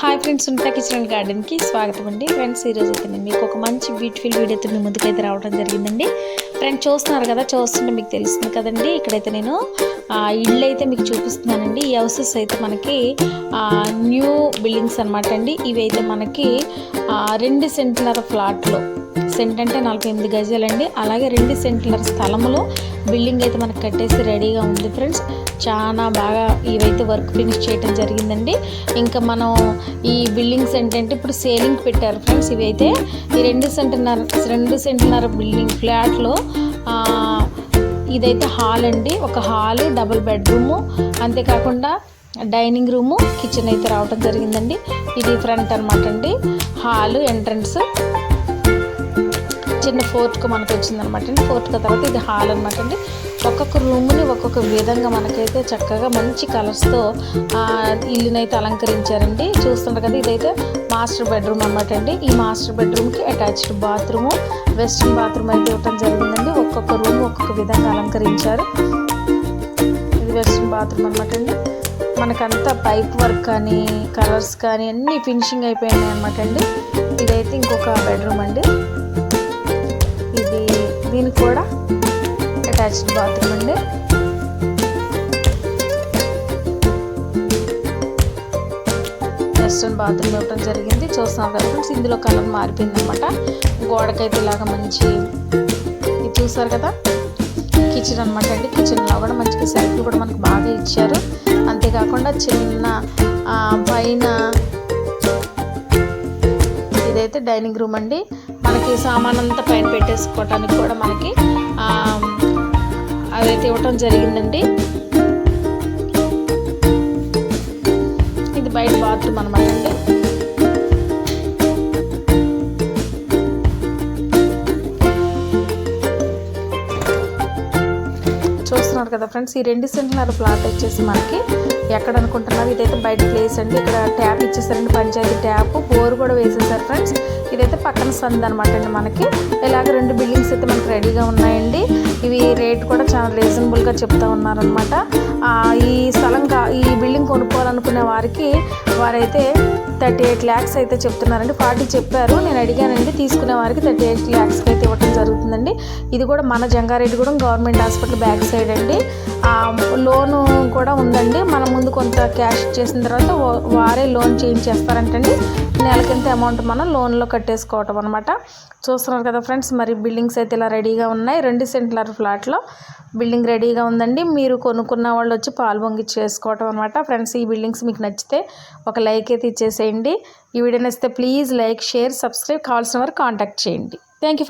Hi friends ఉంటా kitchen గార్డెన్కి స్వాగతం అండి. ఫ్రెండ్స్ ఈరోజు అయితే నేను మీకు ఒక మంచి బ్యూటిఫుల్ వీడియోతో మీ ముందుకైతే రావడం జరిగిందండి. ఫ్రెండ్స్ చూస్తున్నారు కదా చూస్తుంటే మీకు తెలుస్తుంది కదండి. ఇక్కడైతే నేను ఇళ్ళు అయితే మీకు చూపిస్తున్నానండి. ఈ హౌసెస్ అయితే మనకి ఆ, న్యూ బిల్డింగ్స్ అనమాట అండి. ఇవి అయితే మనకి రెండు సెంట్లర్ ఫ్లాట్లో సెంట్ అంటే నలభై ఎనిమిది గజాలండి. అలాగే రెండు సెంట్లర్ స్థలంలో బిల్డింగ్ అయితే మనకు కట్టేసి రెడీగా ఉంది ఫ్రెండ్స్. చాలా బాగా ఇవైతే వర్క్ ఫినిష్ చేయడం జరిగిందండి. ఇంకా మనం ఈ బిల్డింగ్స్ ఏంటంటే ఇప్పుడు సేలింగ్ పెట్టారు ఫ్రెండ్స్ ఇవైతే. ఈ రెండు సెంటున్నర రెండు సెంటున్నర బిల్డింగ్ ఫ్లాట్లో ఇదైతే హాల్ అండి. ఒక హాల్ డబుల్ బెడ్రూము అంతేకాకుండా డైనింగ్ రూము కిచెన్ అయితే రావటం జరిగిందండి. ఇది ఫ్రంట్ అనమాట అండి. Hall entrance. చిన్న ఫోర్త్కు మనకు వచ్చిందనమాట అండి ఫోర్త్ తర్వాత ఇది హాల్ అనమాట అండి ఒక్కొక్క రూమ్ని ఒక్కొక్క విధంగా మనకైతే చక్కగా మంచి కలర్స్తో ఇల్లునైతే అలంకరించారండి. చూస్తున్నారు కదా ఇదైతే మాస్టర్ బెడ్రూమ్ అనమాట అండి ఈ మాస్టర్ బెడ్రూమ్కి అటాచ్డ్ బాత్రూము వెస్ట్రన్ బాత్రూమ్ అయితే ఇవ్వటం జరిగిందండి. ఒక్కొక్క రూమ్ ఒక్కొక్క విధంగా అలంకరించారు. ఇది వెస్ట్రన్ బాత్రూమ్ అనమాట అండి మనకంతా పైప్ వర్క్ కానీ కలర్స్ కానీ అన్నీ ఫినిషింగ్ అయిపోయినాయి అనమాట అండి ఇదైతే ఇంకొక బెడ్రూమ్ అండి. దీనికి కూడా అటాచ్డ్ బాత్రూమ్ అండి. వెస్ట్రన్ బాత్రూమ్ ఇవ్వడం జరిగింది. చూస్తాం కదా ఫ్రెండ్స్ ఇందులో కలర్ మారిపోయింది అనమాట గోడకైతే ఇలాగ మంచి ఇది చూసారు కదా? కిచెన్ అనమాట అండి. కిచెన్లో కూడా మంచిగా సెల్ఫ్లు కూడా మనకు బాగా ఇచ్చారు. అంతేకాకుండా చిన్న పైన ఇదైతే డైనింగ్ రూమ్ అండి. మనకి సామాన్ అంతా పైన పెట్టేసుకోవడానికి కూడా మనకి ఆ, అదైతే ఇవ్వటం జరిగిందండి. ఇది బయట బాత్రూమ్ అనమాట అండి. చూస్తున్నారు కదా ఫ్రెండ్స్ ఈ రెండు సెంట్లర్ ప్లాట్ వచ్చేసి మనకి ఎక్కడ అనుకుంటున్నారు? ఇదైతే బయట ప్లేస్ అండి. ఇక్కడ ట్యాప్ ఇచ్చేసారండి పంచాయతీ ట్యాప్. బోర్ కూడా వేసేసారు ఫ్రెండ్స్. అయితే పక్కన సంద్ అనమాట అండి మనకి. ఇలాగ రెండు బిల్డింగ్స్ అయితే మనకి రెడీగా ఉన్నాయండి. ఇవి రేట్ కూడా చాలా రీజనబుల్గా చెప్తా ఉన్నారనమాట ఈ స్థలం కా ఈ బిల్డింగ్ కొనుక్కోవాలనుకునే వారికి వారైతే థర్టీ ఎయిట్ ల్యాక్స్ అయితే చెప్తున్నారండి. ఫార్టీ చెప్పారు. నేను అడిగానండి తీసుకునే వారికి థర్టీ ఎయిట్ ల్యాక్స్కి అయితే ఇవ్వడం జరుగుతుందండి. ఇది కూడా మన Jangareddygudem government hospital back side అండి. లోను కూడా ఉందండి. మన ముందు కొంత క్యాష్ చేసిన తర్వాత వారే లోన్ చేంజ్ నెల నెలకింత అమౌంట్ మనం లోన్లో కట్టేసుకోవటం అనమాట చూస్తున్నారు కదా ఫ్రెండ్స్ మరి బిల్డింగ్స్ అయితే ఇలా రెడీగా ఉన్నాయి. రెండు సెంట్లర్ ఫ్లాట్లో బిల్డింగ్ రెడీగా ఉందండి. మీరు కొనుక్కున్న వాళ్ళు వచ్చి పాల్పొంగి చేసుకోవటం అనమాట ఫ్రెండ్స్ ఈ బిల్డింగ్స్ మీకు నచ్చితే ఒక లైక్ అయితే ఇచ్చేసేయండి. ఈ వీడియో నచ్చితే ప్లీజ్ లైక్ షేర్ సబ్స్క్రైబ్ కావాల్సిన వారు కాంటాక్ట్ చేయండి. Thank you